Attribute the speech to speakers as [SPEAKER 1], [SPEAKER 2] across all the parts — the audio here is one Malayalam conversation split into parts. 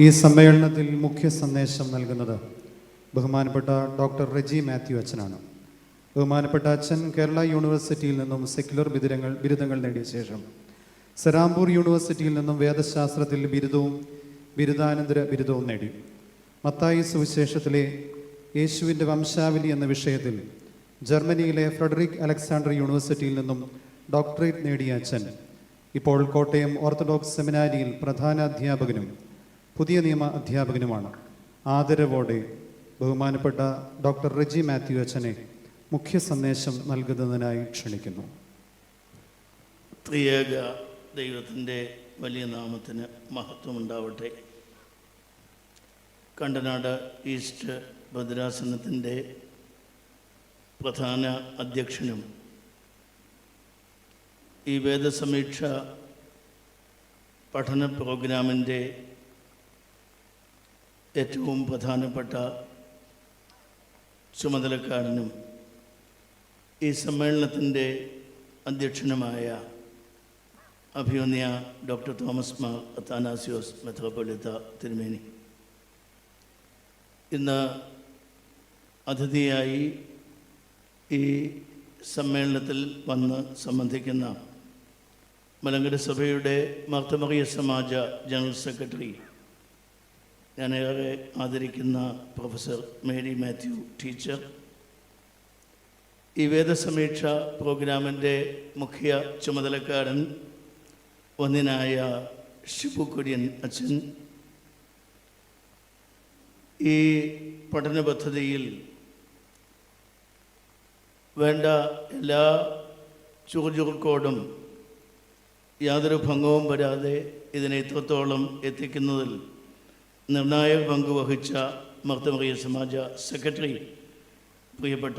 [SPEAKER 1] ഈ സമ്മേളനത്തിൽ മുഖ്യ സന്ദേശം നൽകുന്നത് ബഹുമാനപ്പെട്ട ഡോക്ടർ റെജി മാത്യു അച്ഛനാണ്. ബഹുമാനപ്പെട്ട അച്ഛൻ കേരള യൂണിവേഴ്സിറ്റിയിൽ നിന്നും സെക്യുലർ ബിരുദങ്ങൾ ബിരുദങ്ങൾ നേടിയ ശേഷം സരാംപൂർ യൂണിവേഴ്സിറ്റിയിൽ നിന്നും വേദശാസ്ത്രത്തിൽ ബിരുദവും ബിരുദാനന്തര ബിരുദവും നേടി. മത്തായി സുവിശേഷത്തിലെ യേശുവിന്റെ വംശാവലി എന്ന വിഷയത്തിൽ ജർമ്മനിയിലെ ഫ്രെഡറിക് അലക്സാണ്ടർ യൂണിവേഴ്സിറ്റിയിൽ നിന്നും ഡോക്ടറേറ്റ് നേടിയ അച്ഛൻ. ഇപ്പോൾ കോട്ടയം ഓർത്തഡോക്സ് സെമിനാരിയിൽ പ്രധാന അധ്യാപകനും പുതിയ നിയമ അധ്യാപകനുമാണ്. ആദരവോടെ ബഹുമാനപ്പെട്ട ഡോക്ടർ റെജി മാത്യു അച്ഛനെ മുഖ്യ സന്ദേശം നൽകുന്നതിനായി ക്ഷണിക്കുന്നു.
[SPEAKER 2] ത്രിയേക ദൈവത്തിന്റെ വലിയ നാമത്തിന് മഹത്വമുണ്ടാവട്ടെ. കണ്ടനാട് ഈസ്റ്റ് ഭദ്രാസനത്തിന്റെ പ്രധാന അധ്യക്ഷനും ഈ വേദസമീക്ഷ പഠന പ്രോഗ്രാമിന്റെ ഏറ്റവും പ്രധാനപ്പെട്ട ചുമതലക്കാരനും ഈ സമ്മേളനത്തിന്റെ അധ്യക്ഷനുമായ അഭിയോന്യ ഡോക്ടർ തോമസ് മാർ അത്താനാസിയോസ് മെത്രോപൊലിത്ത തിരുമേനി. ഇന്ന് അതിഥിയായി ഈ സമ്മേളനത്തിൽ വന്ന് സംബന്ധിക്കുന്ന മലങ്കര സഭയുടെ മാർത്തമറിയ സമാജ ജനറൽ സെക്രട്ടറി ഞാനേറെ ആദരിക്കുന്ന പ്രൊഫസർ മേരി മാത്യു ടീച്ചർ. ഈ വേദസമീക്ഷ പ്രോഗ്രാമിന്റെ മുഖ്യ ചുമതലക്കാരൻ ഒന്നിനായ ഷിബു കുര്യൻ അച്ഛൻ. ഈ പഠന പദ്ധതിയിൽ വേണ്ട എല്ലാ ചുറുചുറുക്കോടും യാതൊരു ഭംഗവും വരാതെ ഇതിനെ ഇത്രത്തോളം എത്തിക്കുന്നതിൽ നിർണായക പങ്ക് വഹിച്ച മർത്തമറിയ സമാജ സെക്രട്ടറി പ്രിയപ്പെട്ട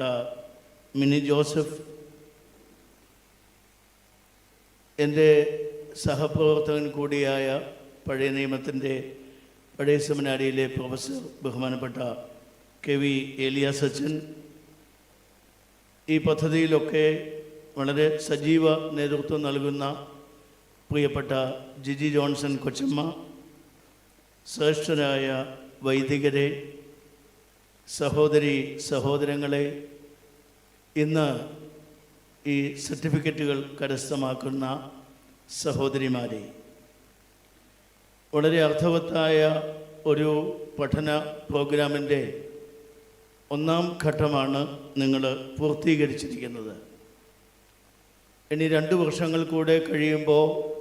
[SPEAKER 2] മിനി ജോസഫ് എന്റെ സഹപ്രവർത്തകൻ കൂടിയായ പഴയ നിയമത്തിന്റെ പഴയ സെമിനാരിയിലെ പ്രൊഫസർ ബഹുമാനപ്പെട്ട കെ വി ഏലിയാസ് അച്ഛൻ ഈ പദ്ധതിയിലൊക്കെ വളരെ സജീവ നേതൃത്വം നൽകുന്ന പ്രിയപ്പെട്ട ജിജി ജോൺസൺ കൊച്ചമ്മ ശ്രേഷ്ഠരായ വൈദികരെ സഹോദരി സഹോദരങ്ങളെ ഇന്ന് ഈ സർട്ടിഫിക്കറ്റുകൾ കരസ്ഥമാക്കുന്ന സഹോദരിമാരെ. വളരെ അർത്ഥവത്തായ ഒരു പഠന പ്രോഗ്രാമിന്റെ ഒന്നാം ഘട്ടമാണ് നിങ്ങൾ പൂർത്തീകരിച്ചിരിക്കുന്നത്. ഇനി രണ്ട് വർഷങ്ങൾ കൂടെ കഴിയുമ്പോൾ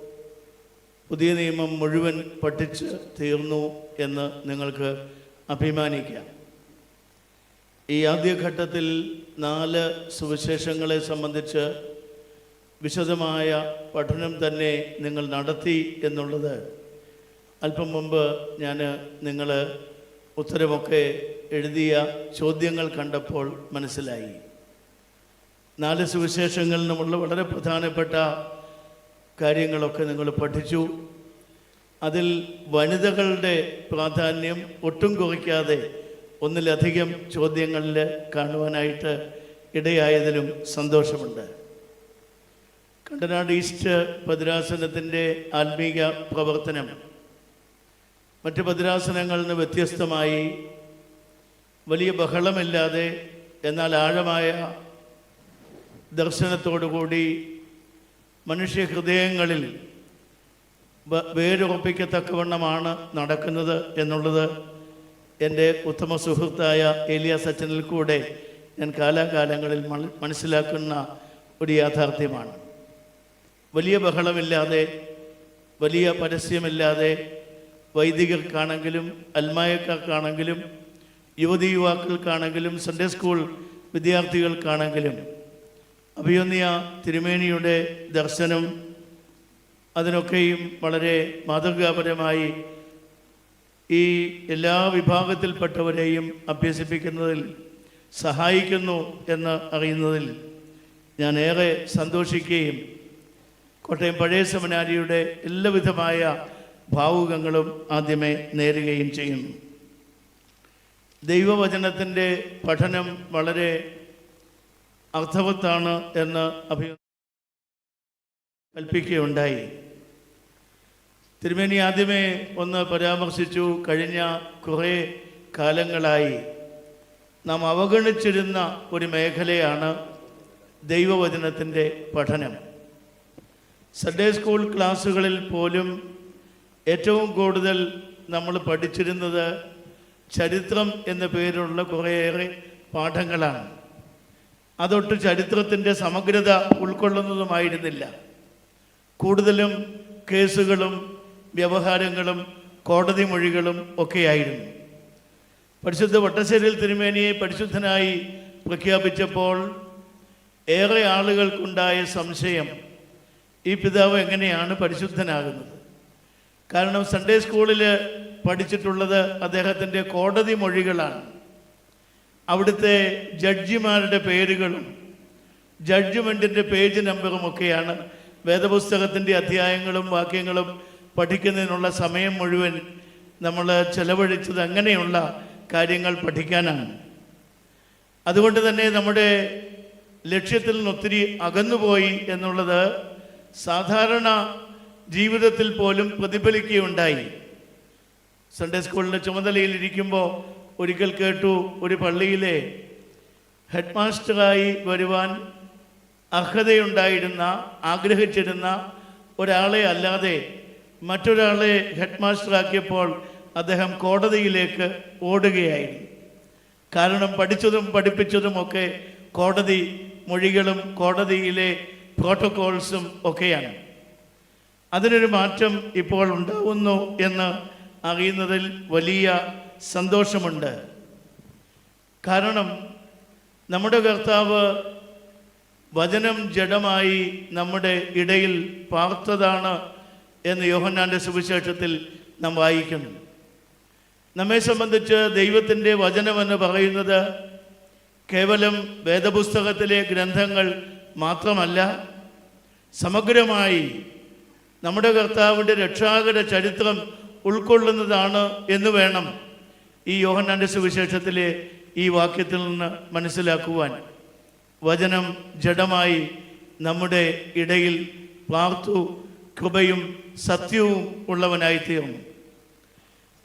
[SPEAKER 2] പുതിയ നിയമം മുഴുവൻ പഠിച്ച് തീർന്നു എന്ന് നിങ്ങൾക്ക് അഭിമാനിക്കാം. ഈ ആദ്യഘട്ടത്തിൽ നാല് സുവിശേഷങ്ങളെ സംബന്ധിച്ച് വിശദമായ പഠനം തന്നെ നിങ്ങൾ നടത്തി എന്നുള്ളത് അല്പം മുമ്പ് ഞാൻ നിങ്ങൾ ഉത്തരമൊക്കെ എഴുതിയ ചോദ്യങ്ങൾ കണ്ടപ്പോൾ മനസ്സിലായി. നാല് സുവിശേഷങ്ങളിൽ വളരെ പ്രധാനപ്പെട്ട കാര്യങ്ങളൊക്കെ നിങ്ങൾ പഠിച്ചു. അതിൽ വനിതകളുടെ പ്രാധാന്യം ഒട്ടും കുറയ്ക്കാതെ ഒന്നിലധികം ചോദ്യങ്ങളിൽ കാണുവാനായിട്ട് ഇടയായതിലും സന്തോഷമുണ്ട്. കണ്ടനാട് ഈസ്റ്റ് ഭദ്രാസനത്തിന്റെ ആത്മീക പ്രവർത്തനം മറ്റ് ഭദ്രാസനങ്ങളിൽ നിന്ന് വ്യത്യസ്തമായി വലിയ ബഹളമില്ലാതെ എന്നാൽ ആഴമായ ദർശനത്തോടുകൂടി മനുഷ്യ ഹൃദയങ്ങളിൽ വേരുറപ്പിക്കത്തക്കവണ്ണമാണ് നടക്കുന്നത് എന്നുള്ളത് എന്റെ ഉത്തമ സുഹൃത്തായ ഏലിയ സച്ചനിൽ കൂടെ ഞാൻ കാലാകാലങ്ങളിൽ മന- മനസ്സിലാക്കുന്ന ഒരു യാഥാർത്ഥ്യമാണ്. വലിയ ബഹളമില്ലാതെ വലിയ പരസ്യമില്ലാതെ വൈദികർക്കാണെങ്കിലും അൽമായക്കാർക്കാണെങ്കിലും യുവതി യുവാക്കൾക്കാണെങ്കിലും സൺഡേ സ്കൂൾ വിദ്യാർത്ഥികൾക്കാണെങ്കിലും അഭിയൊന്നിയ തിരുമേനിയുടെ ദർശനം അതിനൊക്കെയും വളരെ മാതൃകാപരമായി ഈ എല്ലാ വിഭാഗത്തിൽപ്പെട്ടവരെയും അഭ്യസിപ്പിക്കുന്നതിൽ സഹായിക്കുന്നു എന്ന് അറിയുന്നതിൽ ഞാൻ ഏറെ സന്തോഷിക്കുകയും കോട്ടയം പഴയ സെമിനാരിയുടെ എല്ലാവിധമായ ഭാവുകങ്ങളും ആദ്യമേ നേരുകയും ചെയ്യുന്നു ദൈവവചനത്തിന്റെ പഠനം വളരെ അർത്ഥവത്താണ് എന്ന് അഭി കൽപ്പിക്കുകയുണ്ടായി. തിരുമേനി ആദ്യമേ ഒന്ന് പരാമർശിച്ചു. കഴിഞ്ഞ കുറേ കാലങ്ങളായി നാം അവഗണിച്ചിരുന്ന ഒരു മേഖലയാണ് ദൈവവചനത്തിന്റെ പഠനം. സൺഡേ സ്കൂൾ ക്ലാസ്സുകളിൽ പോലും ഏറ്റവും കൂടുതൽ നമ്മൾ പഠിച്ചിരുന്നത് ചരിത്രം എന്ന പേരുള്ള കുറേയേറെ പാഠങ്ങളാണ്. അതൊട്ട് ചരിത്രത്തിന്റെ സമഗ്രത ഉൾക്കൊള്ളുന്നതുമായിരുന്നില്ല. കൂടുതലും കേസുകളും വ്യവഹാരങ്ങളും കോടതി മൊഴികളും ഒക്കെയായിരുന്നു. പരിശുദ്ധ വട്ടശ്ശേരിയിൽ തിരുമേനിയെ പരിശുദ്ധനായി പ്രഖ്യാപിച്ചപ്പോൾ ഏറെ ആളുകൾക്കുണ്ടായ സംശയം ഈ പിതാവ് എങ്ങനെയാണ് പരിശുദ്ധനാകുന്നത്? കാരണം സൺഡേ സ്കൂളിൽ പഠിച്ചിട്ടുള്ളത് അദ്ദേഹത്തിന്റെ കോടതി മൊഴികളാണ്. അവിടുത്തെ ജഡ്ജിമാരുടെ പേരുകളും ജഡ്ജ്മെന്റിന്റെ പേജ് നമ്പറും ഒക്കെയാണ് വേദപുസ്തകത്തിന്റെ അധ്യായങ്ങളും വാക്യങ്ങളും പഠിക്കുന്നതിനുള്ള സമയം മുഴുവൻ നമ്മൾ ചെലവഴിച്ചത് അങ്ങനെയുള്ള കാര്യങ്ങൾ പഠിക്കാനാണ്. അതുകൊണ്ട് തന്നെ നമ്മുടെ ലക്ഷ്യത്തിൽ നിന്ന് ഒത്തിരി അകന്നുപോയി എന്നുള്ളത് സാധാരണ ജീവിതത്തിൽ പോലും പ്രതിഫലിക്കുകയുണ്ടായി. സൺഡേ സ്കൂളിന്റെ ചുമതലയിൽ ഇരിക്കുമ്പോൾ ഒരിക്കൽ കേട്ടു ഒരു പള്ളിയിലെ ഹെഡ് മാസ്റ്ററായി വരുവാൻ അർഹതയുണ്ടായിരുന്ന ആഗ്രഹിച്ചിരുന്ന ഒരാളെ അല്ലാതെ മറ്റൊരാളെ ഹെഡ് മാസ്റ്ററാക്കിയപ്പോൾ അദ്ദേഹം കോടതിയിലേക്ക് ഓടുകയായിരുന്നു. കാരണം പഠിച്ചതും പഠിപ്പിച്ചതും ഒക്കെ കോടതി മൊഴികളും കോടതിയിലെ പ്രോട്ടോകോൾസും ഒക്കെയാണ്. അതിനൊരു മാറ്റം ഇപ്പോൾ ഉണ്ടാവുന്നു എന്ന് അറിയുന്നതിൽ വലിയ സന്തോഷമുണ്ട്. കാരണം നമ്മുടെ കർത്താവ് വചനം ജഡമായി നമ്മുടെ ഇടയിൽ പാർത്തതാണ് എന്ന് യോഹന്നാന്റെ സുവിശേഷത്തിൽ നാം വായിക്കുന്നു. നമ്മെ സംബന്ധിച്ച് ദൈവത്തിന്റെ വചനമെന്ന് പറയുന്നത് കേവലം വേദപുസ്തകത്തിലെ ഗ്രന്ഥങ്ങൾ മാത്രമല്ല സമഗ്രമായി നമ്മുടെ കർത്താവിന്റെ രക്ഷാകര ചരിത്രം ഉൾക്കൊള്ളുന്നതാണ് എന്ന് വേണം ഈ യോഹന്നാന്റെ സുവിശേഷത്തിലെ ഈ വാക്യത്തിൽ നിന്ന് മനസ്സിലാക്കുവാൻ വചനം ജഡമായി നമ്മുടെ ഇടയിൽ പാർത്തു കൃപയും സത്യവും ഉള്ളവനായി തീർന്നു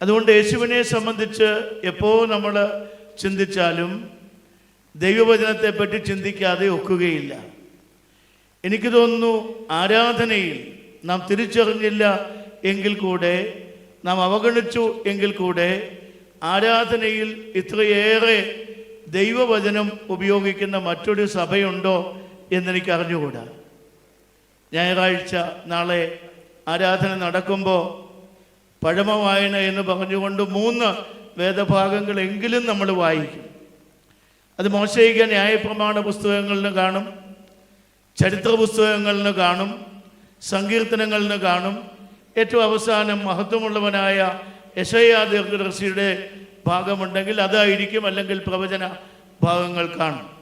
[SPEAKER 2] അതുകൊണ്ട് യേശുവിനെ സംബന്ധിച്ച് എപ്പോൾ നമ്മൾ ചിന്തിച്ചാലും ദൈവവചനത്തെപ്പറ്റി ചിന്തിക്കാതെ ഒക്കുകയില്ല. എനിക്ക് തോന്നുന്നു ആരാധനയിൽ നാം തിരിച്ചറിഞ്ഞില്ല എങ്കിൽ കൂടെ നാം അവഗണിച്ചു എങ്കിൽ കൂടെ ആരാധനയിൽ ഇത്രയേറെ ദൈവവചനം ഉപയോഗിക്കുന്ന മറ്റൊരു സഭയുണ്ടോ എന്നെനിക്ക് അറിഞ്ഞുകൂടാ ഞായറാഴ്ച നാളെ ആരാധന നടക്കുമ്പോൾ പഴമ വായന എന്ന് പറഞ്ഞുകൊണ്ട് മൂന്ന് വേദഭാഗങ്ങളെങ്കിലും നമ്മൾ വായിക്കും. അത് മോശയിക ന്യായപ്രമാണ പുസ്തകങ്ങളിൽ കാണും ചരിത്ര പുസ്തകങ്ങളിൽ കാണും സങ്കീർത്തനങ്ങളിൽ കാണും. ഏറ്റവും അവസാനം മഹത്വമുള്ളവനായ യശയാ ദീർഘദർശിയുടെ ഭാഗമുണ്ടെങ്കിൽ അതായിരിക്കും അല്ലെങ്കിൽ പ്രവചന ഭാഗങ്ങൾ കാണും.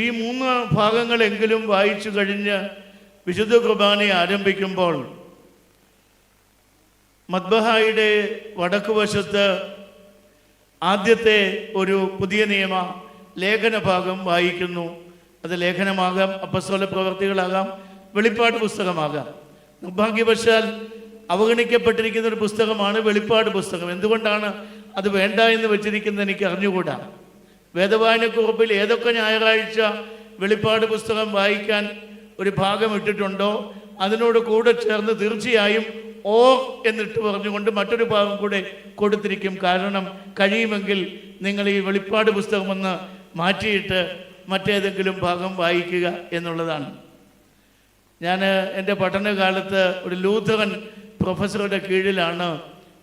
[SPEAKER 2] ഈ മൂന്ന് ഭാഗങ്ങളെങ്കിലും വായിച്ചു കഴിഞ്ഞ് വിശുദ്ധ കുർബാനി ആരംഭിക്കുമ്പോൾ മദ്ബഹായുടെ വടക്കുവശത്ത് ആദ്യത്തെ ഒരു പുതിയ നിയമ ലേഖന ഭാഗം വായിക്കുന്നു. അത് ലേഖനമാകാം അപ്പസ്വല പ്രവർത്തികളാകാം വെളിപ്പാട് പുസ്തകമാകാം. നിർഭാഗ്യവശാൽ അവഗണിക്കപ്പെട്ടിരിക്കുന്ന ഒരു പുസ്തകമാണ് വെളിപ്പാട് പുസ്തകം. എന്തുകൊണ്ടാണ് അത് വേണ്ട എന്ന് വെച്ചിരിക്കുന്നത് എനിക്ക് അറിഞ്ഞുകൂടാ? വേദവായനക്കുറിപ്പിൽ ഏതൊക്കെ ഞായറാഴ്ച വെളിപ്പാട് പുസ്തകം വായിക്കാൻ ഒരു ഭാഗം ഇട്ടിട്ടുണ്ടോ അതിനോട് കൂടെ ചേർന്ന് തീർച്ചയായും ഓ എന്നിട്ട് പറഞ്ഞുകൊണ്ട് മറ്റൊരു ഭാഗം കൂടെ കൊടുത്തിരിക്കും. കാരണം കഴിയുമെങ്കിൽ നിങ്ങൾ ഈ വെളിപ്പാട് പുസ്തകമൊന്ന് മാറ്റിയിട്ട് മറ്റേതെങ്കിലും ഭാഗം വായിക്കുക എന്നുള്ളതാണ്. ഞാൻ എന്റെ പഠനകാലത്ത് ഒരു ലൂഥറൻ പ്രൊഫസറുടെ കീഴിലാണ്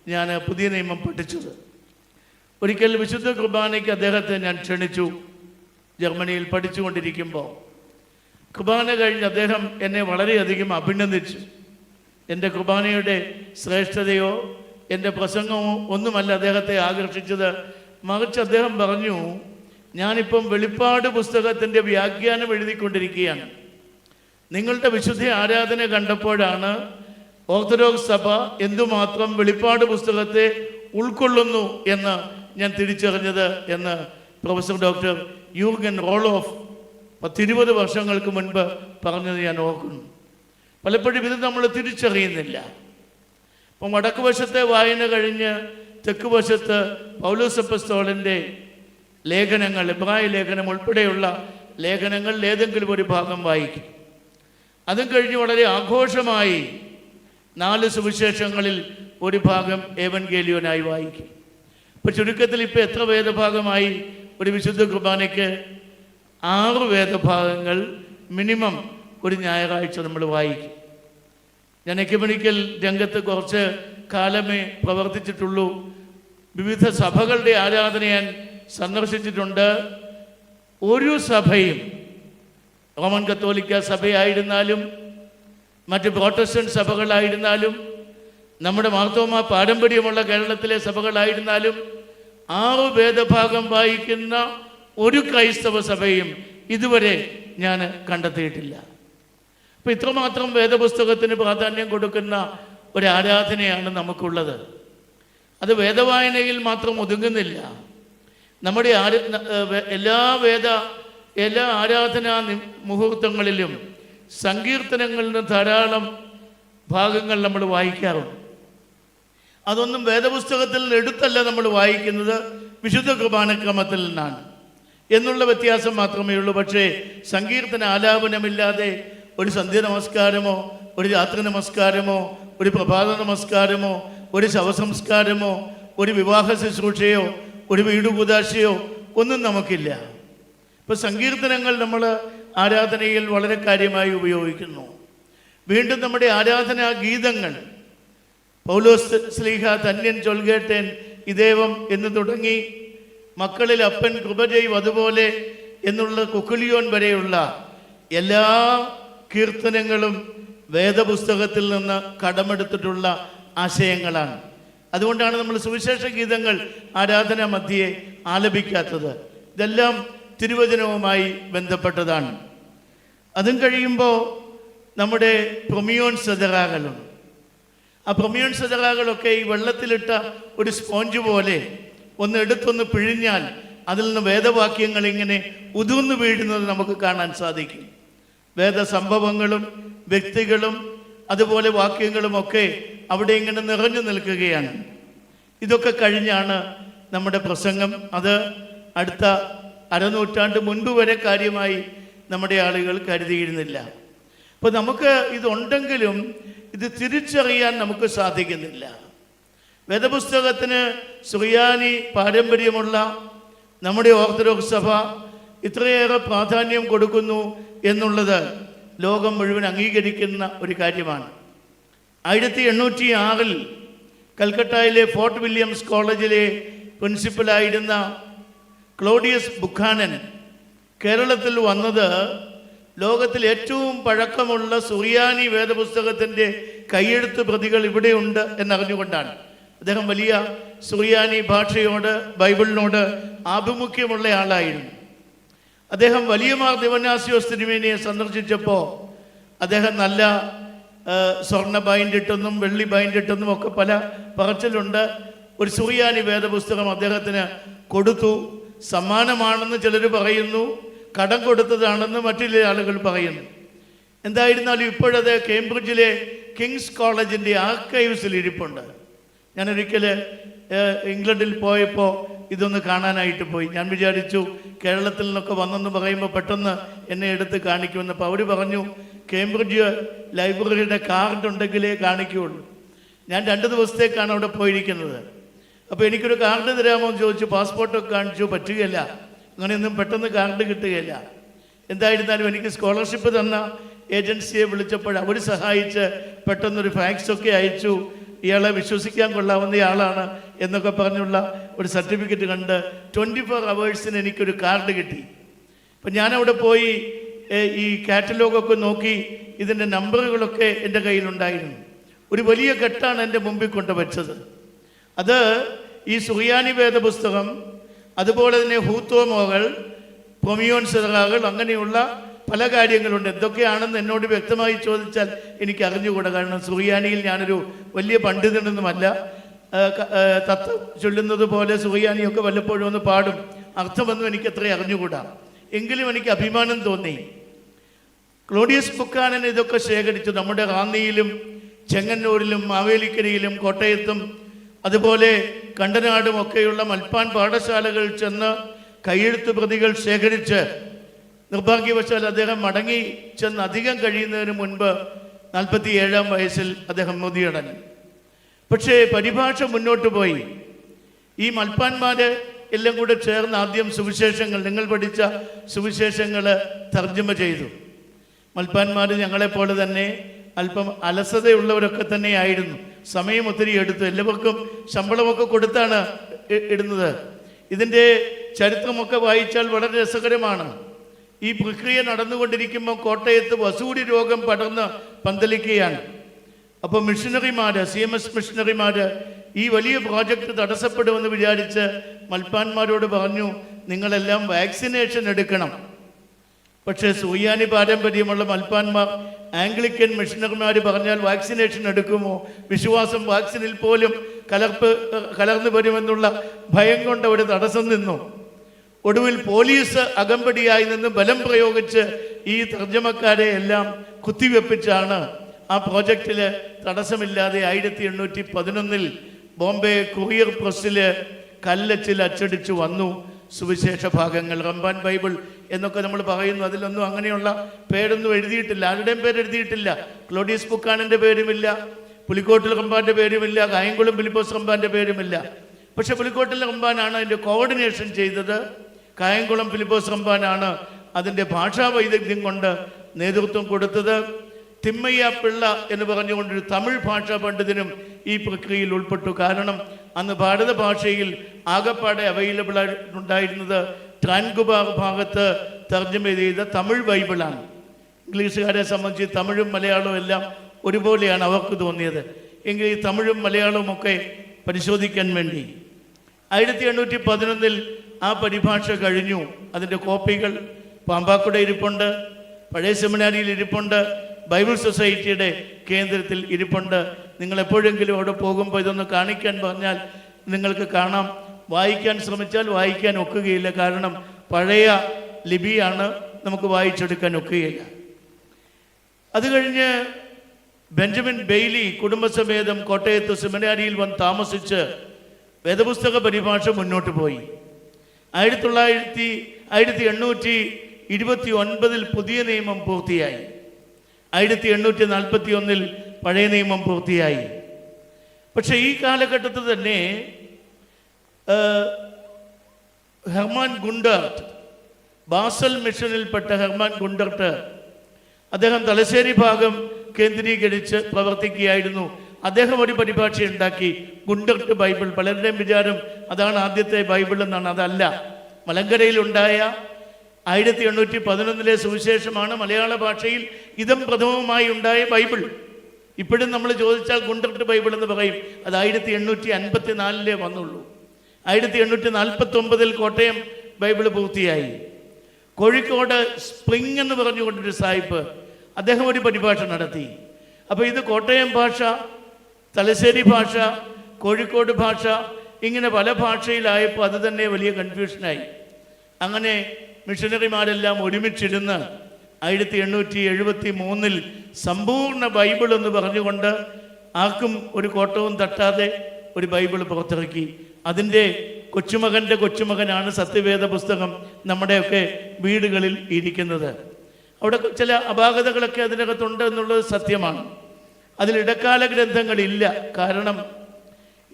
[SPEAKER 2] ഞാൻ പുതിയ നിയമം പഠിച്ചത്. ഒരിക്കൽ വിശുദ്ധ കുർബാനയ്ക്ക് അദ്ദേഹത്തെ ഞാൻ ക്ഷണിച്ചു. ജർമ്മനിയിൽ പഠിച്ചുകൊണ്ടിരിക്കുമ്പോൾ കുർബാന കഴിഞ്ഞ് അദ്ദേഹം എന്നെ വളരെയധികം അഭിനന്ദിച്ചു. എന്റെ കുർബാനയുടെ ശ്രേഷ്ഠതയോ എന്റെ പ്രസംഗമോ ഒന്നുമല്ല അദ്ദേഹത്തെ ആകർഷിച്ചത്. മറിച്ച് അദ്ദേഹം പറഞ്ഞു ഞാനിപ്പം വെളിപ്പാട് പുസ്തകത്തിന്റെ വ്യാഖ്യാനം എഴുതിക്കൊണ്ടിരിക്കുകയാണ്. നിങ്ങളുടെ വിശുദ്ധ ആരാധന കണ്ടപ്പോഴാണ് ഓർത്തഡോക്സ് സഭ എന്തുമാത്രം വെളിപ്പാട് പുസ്തകത്തെ ഉൾക്കൊള്ളുന്നു എന്ന് ഞാൻ തിരിച്ചറിഞ്ഞത് എന്ന് പ്രൊഫസർ ഡോക്ടർ യൂർഗൻ റോളോഫ് പത്തിരുപത് വർഷങ്ങൾക്ക് മുൻപ് പറഞ്ഞത് ഞാൻ ഓർക്കുന്നു. പലപ്പോഴും ഇത് നമ്മൾ തിരിച്ചറിയുന്നില്ല. അപ്പം വടക്ക് വശത്തെ വായന കഴിഞ്ഞ് തെക്ക് വശത്ത് പൗലോസപ്പസ്തോളിന്റെ ലേഖനങ്ങൾ ഇബ്രായ ലേഖനം ഉൾപ്പെടെയുള്ള ലേഖനങ്ങളിൽ ഏതെങ്കിലും ഒരു ഭാഗം വായിക്കും. അതും കഴിഞ്ഞ് വളരെ ആഘോഷമായി നാല് സുവിശേഷങ്ങളിൽ ഒരു ഭാഗം ഏവൻഗേലിയോനായി വായിക്കും. ഇപ്പം ചുരുക്കത്തിൽ ഇപ്പം എത്ര വേദഭാഗമായി ഒരു വിശുദ്ധ കുർബാനയ്ക്ക് ആറ് വേദഭാഗങ്ങൾ മിനിമം ഒരു ഞായറാഴ്ച നമ്മൾ വായിക്കും. ഞാൻ എക്കുമണിക്കൽ രംഗത്ത് കുറച്ച് കാലമേ പ്രവർത്തിച്ചിട്ടുള്ളൂ. വിവിധ സഭകളുടെ ആരാധന ഞാൻ സന്ദർശിച്ചിട്ടുണ്ട്. ഒരു സഭയും റോമൻ കത്തോലിക്ക സഭയായിരുന്നാലും മറ്റ് പ്രോട്ടസ്റ്റന്റ് സഭകളായിരുന്നാലും നമ്മുടെ മാർത്തോമ പാരമ്പര്യമുള്ള കേരളത്തിലെ സഭകളായിരുന്നാലും ആറ് ഭേദഭാഗം വായിക്കുന്ന ഒരു ക്രൈസ്തവ സഭയും ഇതുവരെ ഞാൻ കണ്ടെത്തിയിട്ടില്ല. അപ്പം ഇത്രമാത്രം വേദപുസ്തകത്തിന് പ്രാധാന്യം കൊടുക്കുന്ന ഒരു ആരാധനയാണ് നമുക്കുള്ളത്. അത് വേദവായനയിൽ മാത്രം ഒതുങ്ങുന്നില്ല. നമ്മുടെ എല്ലാ വേദ എല്ലാ ആരാധനാ മുഹൂർത്തങ്ങളിലും സങ്കീർത്തനങ്ങളിൽ നിന്ന് ധാരാളം ഭാഗങ്ങൾ നമ്മൾ വായിക്കാറുണ്ട്. അതൊന്നും വേദപുസ്തകത്തിൽ നിന്ന് എടുത്തല്ല നമ്മൾ വായിക്കുന്നത് വിശുദ്ധ കുർബാനക്രമത്തിൽ നിന്നാണ്. എന്നുള്ള വ്യത്യാസം മാത്രമേ ഉള്ളൂ. പക്ഷേ സങ്കീർത്തന ആലാപനമില്ലാതെ ഒരു സന്ധ്യ നമസ്കാരമോ ഒരു രാത്രി നമസ്കാരമോ ഒരു പ്രഭാത നമസ്കാരമോ ഒരു ശവസംസ്കാരമോ ഒരു വിവാഹ ശുശ്രൂഷയോ ഒരു വീടുകൂതാശയോ ഒന്നും നമുക്കില്ല. ഇപ്പം സങ്കീർത്തനങ്ങൾ നമ്മൾ ആരാധനയിൽ വളരെ കാര്യമായി ഉപയോഗിക്കുന്നു. വീണ്ടും നമ്മുടെ ആരാധനാ ഗീതങ്ങൾ. പൗലോസ് സ്ലീഹ തന്യൻ ചൊൽകേട്ടൻ ഇദേവം എന്ന് തുടങ്ങി മക്കളിൽ അപ്പൻ കൃപ ചെയ്യും അതുപോലെ എന്നുള്ള കുക്കുലിയോൻ വരെയുള്ള എല്ലാ കീർത്തനങ്ങളും വേദപുസ്തകത്തിൽ നിന്ന് കടമെടുത്തിട്ടുള്ള ആശയങ്ങളാണ്. അതുകൊണ്ടാണ് നമ്മൾ സുവിശേഷ ഗീതങ്ങൾ ആരാധന മധ്യയെ ആലപിക്കാത്തത്. ഇതെല്ലാം തിരുവചനവുമായി ബന്ധപ്പെട്ടതാണ്. അതും കഴിയുമ്പോൾ നമ്മുടെ പ്രൊമിയോൺ സദറാകളുണ്ട് ആ പ്രൊമിയോൺ സദറാകളൊക്കെ ഈ വെള്ളത്തിലിട്ട ഒരു സ്പോഞ്ച് പോലെ ഒന്ന് എടുത്തൊന്ന് പിഴിഞ്ഞാൽ അതിൽ നിന്ന് വേദവാക്യങ്ങൾ ഇങ്ങനെ ഉതിർന്നു വീഴുന്നത് നമുക്ക് കാണാൻ സാധിക്കും. വേദസംഭവങ്ങളും വ്യക്തികളും അതുപോലെ വാക്യങ്ങളും ഒക്കെ അവിടെ ഇങ്ങനെ നിറഞ്ഞു നിൽക്കുകയാണ്. ഇതൊക്കെ കഴിഞ്ഞാണ് നമ്മുടെ പ്രസംഗം. അത് അടുത്ത അരനൂറ്റാണ്ട് മുൻപ് വരെ കാര്യമായി നമ്മുടെ ആളുകൾ കരുതിയിരുന്നില്ല. അപ്പോൾ നമുക്ക് ഇതുണ്ടെങ്കിലും ഇത് തിരിച്ചറിയാൻ നമുക്ക് സാധിക്കുന്നില്ല. വേദപുസ്തകത്തിന് സുറിയാനി പാരമ്പര്യമുള്ള നമ്മുടെ ഓർത്തഡോക്സ് സഭ ഇത്രയേറെ പ്രാധാന്യം കൊടുക്കുന്നു എന്നുള്ളത് ലോകം മുഴുവൻ അംഗീകരിക്കുന്ന ഒരു കാര്യമാണ്. ആയിരത്തി എണ്ണൂറ്റി ആറിൽ കൽക്കട്ടയിലെ ഫോർട്ട് വില്യംസ് കോളേജിലെ പ്രിൻസിപ്പലായിരുന്ന ക്ലോഡിയസ് ബുഖാനൻ കേരളത്തിൽ വന്നത് ലോകത്തിൽ ഏറ്റവും പഴക്കമുള്ള സുറിയാനി വേദപുസ്തകത്തിന്റെ കൈയെഴുത്ത് പ്രതികൾ ഇവിടെയുണ്ട് എന്നറിഞ്ഞുകൊണ്ടാണ്. അദ്ദേഹം വലിയ സുറിയാനി ഭാഷയോട് ബൈബിളിനോട് ആഭിമുഖ്യമുള്ള ആളായിരുന്നു. അദ്ദേഹം വലിയ മാർ ദിവനാസിയോസ് തിരുമേനിയെ സന്ദർശിച്ചപ്പോൾ അദ്ദേഹം നല്ല സ്വർണ ബൈൻഡ് ഇട്ടെന്നും വെള്ളി ബൈൻഡ് ഇട്ടെന്നും ഒക്കെ പല പറച്ചിലുണ്ട്. ഒരു സുറിയാനി വേദപുസ്തകം അദ്ദേഹത്തിന് കൊടുത്തു. സമ്മാനമാണെന്ന് ചിലർ പറയുന്നു. കടം കൊടുത്തതാണെന്ന് മറ്റു ചില ആളുകൾ പറയുന്നു. എന്തായിരുന്നാലും ഇപ്പോഴത് കേംബ്രിഡ്ജിലെ കിങ്സ് കോളേജിന്റെ ആർക്കൈവ്സിൽ ഇരിപ്പുണ്ട്. ഞാനൊരിക്കൽ ഇംഗ്ലണ്ടിൽ പോയപ്പോൾ ഇതൊന്ന് കാണാനായിട്ട് പോയി. ഞാൻ വിചാരിച്ചു കേരളത്തിൽ നിന്നൊക്കെ വന്നെന്ന് പറയുമ്പോൾ പെട്ടെന്ന് എന്നെ എടുത്ത് കാണിക്കുമെന്ന്. അപ്പോൾ അവർ പറഞ്ഞു കേംബ്രിഡ്ജ് ലൈബ്രറിയുടെ കാർഡ് ഉണ്ടെങ്കിലേ കാണിക്കുകയുള്ളൂ ഞാൻ രണ്ട് ദിവസത്തേക്കാണ് അവിടെ പോയിരിക്കുന്നത്. അപ്പോൾ എനിക്കൊരു കാർഡ് തരാമോ എന്ന് ചോദിച്ചു പാസ്പോർട്ടൊക്കെ കാണിച്ചു പറ്റുകയില്ല. അങ്ങനെയൊന്നും പെട്ടെന്ന് കാർഡ് കിട്ടുകയില്ല. എന്തായിരുന്നാലും എനിക്ക് സ്കോളർഷിപ്പ് തന്ന ഏജൻസിയെ വിളിച്ചപ്പോൾ അവർ സഹായിച്ച് പെട്ടെന്നൊരു ഫാക്സൊക്കെ അയച്ചു. ഇയാളെ വിശ്വസിക്കാൻ കൊള്ളാവുന്നയാളാണ് എന്നൊക്കെ പറഞ്ഞുള്ള ഒരു സർട്ടിഫിക്കറ്റ് കണ്ട് ട്വന്റി ഫോർ അവേഴ്സിന് എനിക്കൊരു കാർഡ് കിട്ടി. അപ്പം ഞാനവിടെ പോയി ഈ കാറ്റലോഗൊക്കെ നോക്കി ഇതിന്റെ നമ്പറുകളൊക്കെ എന്റെ കയ്യിലുണ്ടായിരുന്നു. ഒരു വലിയ കെട്ടാണ് എന്റെ മുമ്പിൽ കൊണ്ടുവച്ചത് അത് ഈ സുറിയാനി വേദ പുസ്തകം അതുപോലെ തന്നെ ഹൂത്തോമോകൾ പൊമിയോൺ സിറകൾ അങ്ങനെയുള്ള പല കാര്യങ്ങളുണ്ട്. എന്തൊക്കെയാണെന്ന് എന്നോട് വ്യക്തമായി ചോദിച്ചാൽ എനിക്ക് അറിഞ്ഞുകൂടാ. കാരണം സുറിയാനിയിൽ ഞാനൊരു വലിയ പണ്ഡിതനൊന്നുമല്ല. തത്വം ചൊല്ലുന്നത് പോലെ സുറിയാനിയൊക്കെ വല്ലപ്പോഴും ഒന്ന് പാടും. അർത്ഥമൊന്നും എനിക്ക് അത്രയും അറിഞ്ഞുകൂടാ. എങ്കിലും എനിക്ക് അഭിമാനം തോന്നി. ക്ലോഡിയസ് ബുക്കാനൻ ഇതൊക്കെ ശേഖരിച്ചു. നമ്മുടെ റാന്നിയിലും ചെങ്ങന്നൂരിലും മാവേലിക്കരയിലും കോട്ടയത്തും അതുപോലെ കണ്ടനാടും ഒക്കെയുള്ള മൽപ്പാൻ പാഠശാലകൾ ചെന്ന് കയ്യെഴുത്ത് പ്രതികൾ ശേഖരിച്ച് നിർഭാഗ്യവശാൽ അദ്ദേഹം മടങ്ങി ചെന്ന് അധികം കഴിയുന്നതിന് മുൻപ് നാൽപ്പത്തി ഏഴാം വയസ്സിൽ അദ്ദേഹം മുതിയടഞ്ഞു. പക്ഷേ പരിഭാഷ മുന്നോട്ട് പോയി. ഈ മൽപ്പാന്മാര് എല്ലാം കൂടെ ചേർന്ന് ആദ്യം സുവിശേഷങ്ങൾ നിങ്ങൾ പഠിച്ച സുവിശേഷങ്ങൾ തർജമ ചെയ്തു. മൽപ്പാന്മാർ ഞങ്ങളെപ്പോലെ തന്നെ അല്പം അലസതയുള്ളവരൊക്കെ തന്നെയായിരുന്നു. സമയം ഒത്തിരി എടുത്തു എല്ലാവർക്കും ശമ്പളമൊക്കെ കൊടുത്താണ് ഇടുന്നത്. ഇതിന്റെ ചരിത്രമൊക്കെ വായിച്ചാൽ വളരെ രസകരമാണ്. ഈ പ്രക്രിയ നടന്നുകൊണ്ടിരിക്കുമ്പോൾ കോട്ടയത്ത് വസൂടി രോഗം പടർന്ന് പന്തലിക്കുകയാണ്. അപ്പോൾ മിഷനറിമാർ സി എം എസ് മിഷനറിമാർ ഈ വലിയ പ്രോജക്റ്റ് തടസ്സപ്പെടുമെന്ന് വിചാരിച്ച് മൽപ്പാന്മാരോട് പറഞ്ഞു നിങ്ങളെല്ലാം വാക്സിനേഷൻ എടുക്കണം. പക്ഷേ സൂയാനി പാരമ്പര്യമുള്ള മൽപ്പാന്മാർ ആംഗ്ലിക്കൻ മിഷണറിമാർ പറഞ്ഞാൽ വാക്സിനേഷൻ എടുക്കുമോ? വിശ്വാസം വാക്സിനിൽ പോലും കലർപ്പ് കലർന്നു വരുമെന്നുള്ള ഭയം കൊണ്ട് അവർ തടസ്സം നിന്നു. ഒടുവിൽ പോലീസ് അകമ്പടിയായി നിന്ന് ബലം പ്രയോഗിച്ച് ഈ തർജമക്കാരെ എല്ലാം കുത്തിവെപ്പിച്ചാണ് ആ പ്രോജക്റ്റിൽ തടസ്സമില്ലാതെ ആയിരത്തി എണ്ണൂറ്റി പതിനൊന്നിൽ ബോംബെ കൊറിയർ പ്രസ്സിൽ കല്ലച്ചിൽ അച്ചടിച്ചു വന്നു. സുവിശേഷ ഭാഗങ്ങൾ റംബാൻ ബൈബിൾ എന്നൊക്കെ നമ്മൾ പറയുന്നു. അതിലൊന്നും അങ്ങനെയുള്ള പേരൊന്നും എഴുതിയിട്ടില്ല. ആരുടെയും പേര് എഴുതിയിട്ടില്ല. ക്ലോഡിയസ് പുക്കാണിന്റെ പേരുമില്ല. പുലിക്കോട്ടിൽ കമ്പാന്റെ പേരുമില്ല. കായംകുളം ഫിലിപ്പോസ് കമ്പാന്റെ പേരുമില്ല. പക്ഷെ പുലിക്കോട്ടിൽ കമ്പാനാണ് അതിന്റെ കോർഡിനേഷൻ ചെയ്തത്. കായംകുളം ഫിലിപ്പോസ് കമ്പാനാണ് അതിന്റെ ഭാഷാ വൈദഗ്ധ്യം കൊണ്ട് നേതൃത്വം കൊടുത്തത്. തിമ്മയ്യ പിള്ള എന്ന് പറഞ്ഞുകൊണ്ടൊരു തമിഴ് ഭാഷാ പണ്ഡിതനും ഈ പ്രക്രിയയിൽ ഉൾപ്പെട്ടു. കാരണം അന്ന് ഭാരത ഭാഷയിൽ ആകപ്പാടെ അവൈലബിൾ ഉണ്ടായിരുന്നത് ട്രാൻകുബാർ ഭാഗത്ത് തർജമ ചെയ്ത തമിഴ് ബൈബിളാണ്. ഇംഗ്ലീഷുകാരെ സംബന്ധിച്ച് തമിഴും മലയാളവും എല്ലാം ഒരുപോലെയാണ് അവർക്ക് തോന്നിയത്. എങ്കിൽ ഈ തമിഴും മലയാളവും ഒക്കെ പരിശോധിക്കാൻ വേണ്ടി. ആയിരത്തി എണ്ണൂറ്റി പതിനൊന്നിൽ ആ പരിഭാഷ കഴിഞ്ഞു. അതിന്റെ കോപ്പികൾ പാമ്പാക്കുട ഇരിപ്പുണ്ട് പഴയ സെമിനാരിയിൽ ഇരിപ്പുണ്ട് ബൈബിൾ സൊസൈറ്റിയുടെ കേന്ദ്രത്തിൽ ഇരിപ്പുണ്ട്. നിങ്ങൾ എപ്പോഴെങ്കിലും അവിടെ പോകുമ്പോൾ ഇതൊന്ന് കാണിക്കാൻ പറഞ്ഞാൽ നിങ്ങൾക്ക് കാണാം. വായിക്കാൻ ശ്രമിച്ചാൽ വായിക്കാൻ ഒക്കുകയില്ല. കാരണം പഴയ ലിപിയാണ് നമുക്ക് വായിച്ചെടുക്കാൻ ഒക്കുകയില്ല. അത് കഴിഞ്ഞ് ബെഞ്ചമിൻ ബെയ്ലി കുടുംബസമേതം കോട്ടയത്ത് സെമിനാരിയിൽ വന്ന് താമസിച്ച് വേദപുസ്തക പരിഭാഷ മുന്നോട്ട് പോയി. ആയിരത്തി തൊള്ളായിരത്തി ആയിരത്തി എണ്ണൂറ്റി ഇരുപത്തി ഒൻപതിൽ പുതിയ നിയമം പൂർത്തിയായി. ആയിരത്തി എണ്ണൂറ്റി നാൽപ്പത്തി ഒന്നിൽ പഴയ നിയമം പൂർത്തിയായി. പക്ഷേ ഈ കാലഘട്ടത്തിൽ തന്നെ ഹെർമാൻ ഗുണ്ടർട്ട് ബാസൽ മിഷനിൽപ്പെട്ട ഹെർമാൻ ഗുണ്ടർട്ട് അദ്ദേഹം തലശ്ശേരി ഭാഗം കേന്ദ്രീകരിച്ച് പ്രവർത്തിക്കുകയായിരുന്നു. അദ്ദേഹം ഒരു പരിഭാഷ ഉണ്ടാക്കി ഗുണ്ടർട്ട് ബൈബിൾ. പലരുടെയും വിചാരം അതാണ് ആദ്യത്തെ ബൈബിൾ എന്നാണ്. അതല്ല. മലങ്കരയിലുണ്ടായ ആയിരത്തി എണ്ണൂറ്റി പതിനൊന്നിലെ സുവിശേഷമാണ് മലയാള ഭാഷയിൽ ഇതും പ്രഥമമായി ഉണ്ടായ ബൈബിൾ. ഇപ്പോഴും നമ്മൾ ചോദിച്ചാൽ ഗുണ്ടർട്ട് ബൈബിൾ എന്ന് പറയും. അത് ആയിരത്തി എണ്ണൂറ്റി അൻപത്തി നാലിലേ വന്നുള്ളൂ. ആയിരത്തി എണ്ണൂറ്റി നാൽപ്പത്തി ഒമ്പതിൽ കോട്ടയം ബൈബിൾ പൂർത്തിയായി. കോഴിക്കോട് സ്പ്രിങ് എന്ന് പറഞ്ഞുകൊണ്ടൊരു സായിപ്പ് അദ്ദേഹം ഒരു പരിഭാഷ നടത്തി. അപ്പോൾ ഇത് കോട്ടയം ഭാഷ തലശ്ശേരി ഭാഷ കോഴിക്കോട് ഭാഷ ഇങ്ങനെ പല ഭാഷയിലായപ്പോൾ അത് തന്നെ വലിയ കൺഫ്യൂഷനായി അങ്ങനെ മിഷനറിമാരെല്ലാം ഒരുമിച്ചിരുന്ന് ആയിരത്തി എണ്ണൂറ്റി എഴുപത്തി മൂന്നിൽ സമ്പൂർണ ബൈബിൾ എന്ന് പറഞ്ഞുകൊണ്ട് ആർക്കും ഒരു കോട്ടവും തട്ടാതെ ഒരു ബൈബിൾ പുറത്തിറക്കി. അതിന്റെ കൊച്ചുമകന്റെ കൊച്ചുമകനാണ് സത്യവേദ പുസ്തകം നമ്മുടെയൊക്കെ വീടുകളിൽ ഇരിക്കുന്നത്. അവിടെ ചില അപാകതകളൊക്കെ അതിനകത്തുണ്ട് എന്നുള്ളത് സത്യമാണ്. അതിൽ ഇടക്കാല ഗ്രന്ഥങ്ങളില്ല. കാരണം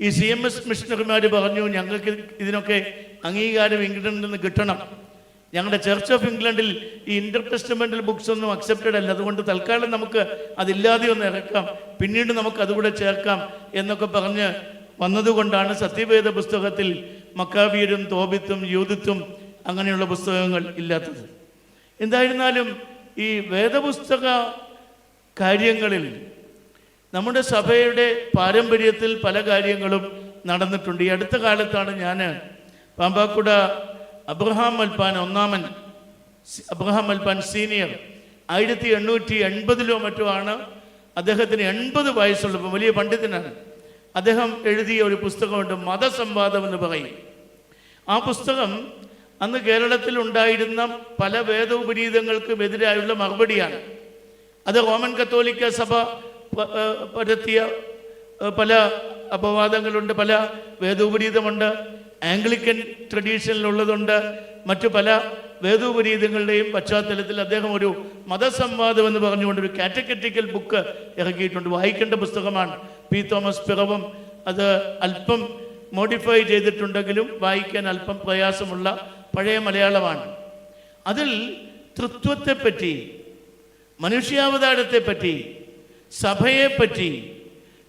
[SPEAKER 2] ഈ സി എം എസ് മിഷണറിമാർ പറഞ്ഞു ഞങ്ങൾക്ക് ഇതിനൊക്കെ അംഗീകാരം ഇംഗ്ലണ്ടിൽ നിന്ന് കിട്ടണം. ഞങ്ങളുടെ ചർച്ച് ഓഫ് ഇംഗ്ലണ്ടിൽ ഈ ഇന്റർ ടെസ്റ്റമെന്റൽ ബുക്സ് ഒന്നും അക്സെപ്റ്റഡ് അല്ല. അതുകൊണ്ട് തൽക്കാലം നമുക്ക് അതില്ലാതെ ഒന്ന് ഇറക്കാം. പിന്നീട് നമുക്ക് അതുകൂടെ ചേർക്കാം എന്നൊക്കെ പറഞ്ഞ് വന്നതുകൊണ്ടാണ് സത്യവേദ പുസ്തകത്തിൽ മക്കാവീരും തോബിത്തും യൂതിത്തും അങ്ങനെയുള്ള പുസ്തകങ്ങൾ ഇല്ലാത്തത്. എന്തായിരുന്നാലും ഈ വേദപുസ്തക കാര്യങ്ങളിൽ നമ്മുടെ സഭയുടെ പാരമ്പര്യത്തിൽ പല കാര്യങ്ങളും നടന്നിട്ടുണ്ട്. ഈ അടുത്ത കാലത്താണ് ഞാൻ പാമ്പാക്കുട അബ്രഹാം മൽപ്പാൻ ഒന്നാമൻ അബ്രഹാം മൽപ്പാൻ സീനിയർ. ആയിരത്തി എണ്ണൂറ്റി എൺപതിലോ മറ്റോ ആണ് അദ്ദേഹത്തിന് എൺപത് വയസ്സുള്ളപ്പോൾ വലിയ പണ്ഡിതനാണ്. അദ്ദേഹം എഴുതിയ ഒരു പുസ്തകമുണ്ട് മതസംവാദം എന്ന് പറയും. ആ പുസ്തകം അന്ന് കേരളത്തിൽ ഉണ്ടായിരുന്ന പല വേദോപരീതങ്ങൾക്കും എതിരായുള്ള മറുപടിയാണ്. അത് റോമൻ കത്തോലിക്ക സഭ പരത്തിയ പല അപവാദങ്ങളുണ്ട് പല വേദോപരീതമുണ്ട് ആംഗ്ലിക്കൻ ട്രഡീഷനിലുള്ളതുണ്ട്. മറ്റു പല വേദോപരീതങ്ങളുടെയും പശ്ചാത്തലത്തിൽ അദ്ദേഹം ഒരു മതസംവാദം എന്ന് പറഞ്ഞുകൊണ്ട് ഒരു കാറ്റഗറ്റിക്കൽ ബുക്ക് ഇറക്കിയിട്ടുണ്ട്. വായിക്കേണ്ട പുസ്തകമാണ്. പി തോമസ് പിറവം അത് അല്പം മോഡിഫൈ ചെയ്തിട്ടുണ്ടെങ്കിലും വായിക്കാൻ അല്പം പ്രയാസമുള്ള പഴയ മലയാളമാണ്. അതിൽ തൃത്വത്തെപ്പറ്റി മനുഷ്യാവതാരത്തെപ്പറ്റി സഭയെപ്പറ്റി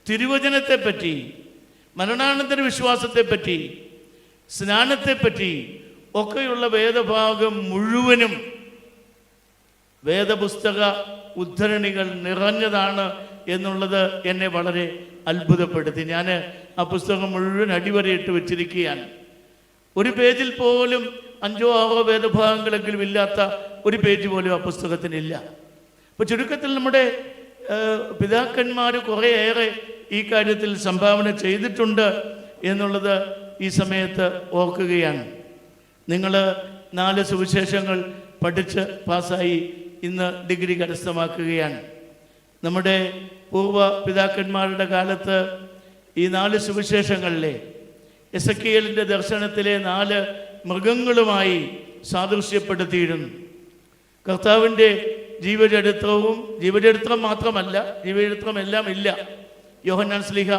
[SPEAKER 2] തിരുവചനത്തെപ്പറ്റി മരണാനന്തര വിശ്വാസത്തെപ്പറ്റി സ്നാനത്തെപ്പറ്റി ഒക്കെയുള്ള വേദഭാഗം മുഴുവനും വേദപുസ്തക ഉദ്ധരണികൾ നിറഞ്ഞതാണ് എന്നുള്ളത് എന്നെ വളരെ അത്ഭുതപ്പെടുത്തി. ഞാൻ ആ പുസ്തകം മുഴുവൻ അടിവരയിട്ട് വെച്ചിരിക്കുകയാണ്. ഒരു പേജിൽ പോലും അഞ്ചോ ആറോ വേദഭാഗങ്ങളെങ്കിലും ഇല്ലാത്ത ഒരു പേജ് പോലും ആ പുസ്തകത്തിനില്ല അപ്പോൾ ചുരുക്കത്തിൽ നമ്മുടെ പിതാക്കന്മാർ കുറേയേറെ ഈ കാര്യത്തിൽ സംഭാവന ചെയ്തിട്ടുണ്ട് എന്നുള്ളത് ഈ സമയത്ത് ഓർക്കുകയാണ്. നിങ്ങൾ നാല് സുവിശേഷങ്ങൾ പഠിച്ച് പാസ്സായി ഇന്ന് ഡിഗ്രി കരസ്ഥമാക്കുകയാണ്. നമ്മുടെ പൂർവ പിതാക്കന്മാരുടെ കാലത്ത് ഈ നാല് സുവിശേഷങ്ങളിലെ എസ് എ ദർശനത്തിലെ നാല് മൃഗങ്ങളുമായി സാദൃശ്യപ്പെടുത്തിയിരുന്നു. കർത്താവിന്റെ ജീവചരിത്രവും ജീവചരിത്രം മാത്രമല്ല ജീവചരിത്രം എല്ലാം ഇല്ല. യോഹന്നാൻ സ്ലിഹ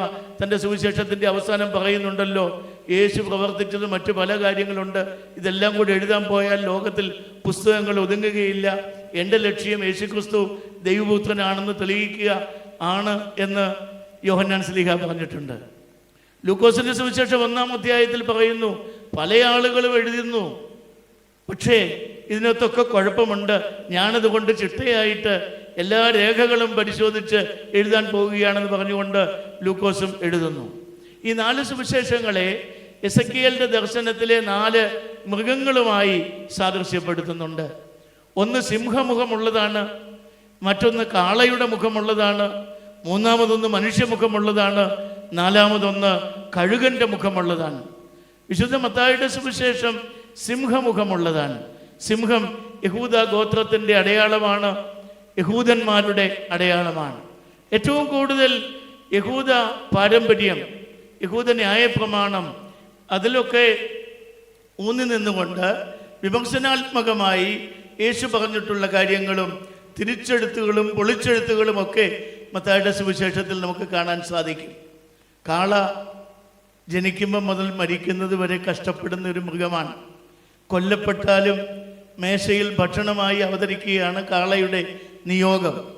[SPEAKER 2] തന്റെ സുവിശേഷത്തിന്റെ അവസാനം പറയുന്നുണ്ടല്ലോ യേശു പ്രവർത്തിച്ചത് മറ്റു പല കാര്യങ്ങളുണ്ട്. ഇതെല്ലാം കൂടി എഴുതാൻ പോയാൽ ലോകത്തിൽ പുസ്തകങ്ങൾ ഒതുങ്ങുകയില്ല. എന്റെ ലക്ഷ്യം യേശുക്രിസ്തു ദൈവപുത്രനാണെന്ന് തെളിയിക്കുക. ആണ് എന്ന് യോഹന്നാൻ സ്ലീഹ പറഞ്ഞിട്ടുണ്ട്. ലൂക്കോസിന്റെ സുവിശേഷം ഒന്നാം അധ്യായത്തിൽ പറയുന്നു പല ആളുകളും എഴുതുന്നു പക്ഷേ ഇതിനകത്തൊക്കെ കുഴപ്പമുണ്ട്. ഞാനതുകൊണ്ട് ചിട്ടയായിട്ട് എല്ലാ രേഖകളും പരിശോധിച്ച് എഴുതാൻ പോവുകയാണെന്ന് പറഞ്ഞുകൊണ്ട് ലൂക്കോസും എഴുതുന്നു. ഈ നാല് സുവിശേഷങ്ങളെ എസക്കിയലിന്റെ ദർശനത്തിലെ നാല് മൃഗങ്ങളുമായി സാദൃശ്യപ്പെടുത്തുന്നുണ്ട്. ഒന്ന് സിംഹമുഖമുള്ളതാണ് മറ്റൊന്ന് കാളയുടെ മുഖമുള്ളതാണ് മൂന്നാമതൊന്ന് മനുഷ്യമുഖമുള്ളതാണ് നാലാമതൊന്ന് കഴുകന്റെ മുഖമുള്ളതാണ്. വിശുദ്ധ മത്തായുടെ സുവിശേഷം സിംഹമുഖമുള്ളതാണ്. സിംഹം യഹൂദ ഗോത്രത്തിന്റെ അടയാളമാണ് യഹൂദന്മാരുടെ അടയാളമാണ്. ഏറ്റവും കൂടുതൽ യഹൂദ പാരമ്പര്യം യഹൂദ ന്യായ പ്രമാണം അതിലൊക്കെ ഊന്നി നിന്നുകൊണ്ട് വിമർശനാത്മകമായി യേശു പറഞ്ഞിട്ടുള്ള കാര്യങ്ങളും തിരിച്ചെഴുത്തുകളും പൊളിച്ചെഴുത്തുകളും ഒക്കെ മത്തായുടെ സുവിശേഷത്തിൽ നമുക്ക് കാണാൻ സാധിക്കും. കാള ജനിക്കുമ്പോൾ മുതൽ മരിക്കുന്നത് വരെ കഷ്ടപ്പെടുന്ന ഒരു മൃഗമാണ്. കൊല്ലപ്പെട്ടാലും മേശയിൽ ഭക്ഷണമായി അവതരിക്കുകയാണ് കാളയുടെ നിയോഗം.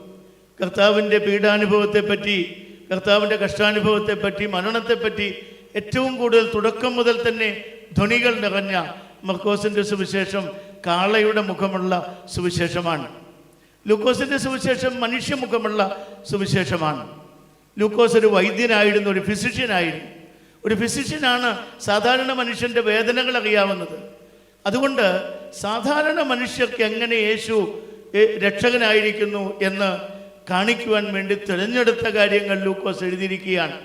[SPEAKER 2] കർത്താവിന്റെ പീഡാനുഭവത്തെപ്പറ്റി കർത്താവിന്റെ കഷ്ടാനുഭവത്തെപ്പറ്റി മരണത്തെപ്പറ്റി ഏറ്റവും കൂടുതൽ തുടക്കം മുതൽ തന്നെ ധ്വനികൾ നിറഞ്ഞ മർക്കോസിന്റെ സുവിശേഷം കാളയുടെ മുഖമുള്ള സുവിശേഷമാണ്. ലൂക്കോസിന്റെ സുവിശേഷം മനുഷ്യമുഖമുള്ള സുവിശേഷമാണ്. ലൂക്കോസ് ഒരു വൈദ്യനായിരുന്നു ഒരു ഫിസിഷ്യനായിരുന്നു. ഒരു ഫിസിഷ്യനാണ് സാധാരണ മനുഷ്യന്റെ വേദനകൾ അറിയാവുന്നത്. അതുകൊണ്ട് സാധാരണ മനുഷ്യർക്ക് എങ്ങനെ യേശു രക്ഷകനായിരിക്കുന്നു എന്ന് കാണിക്കുവാൻ വേണ്ടി തിരഞ്ഞെടുത്ത കാര്യങ്ങൾ ലൂക്കോസ് എഴുതിയിരിക്കുകയാണ്.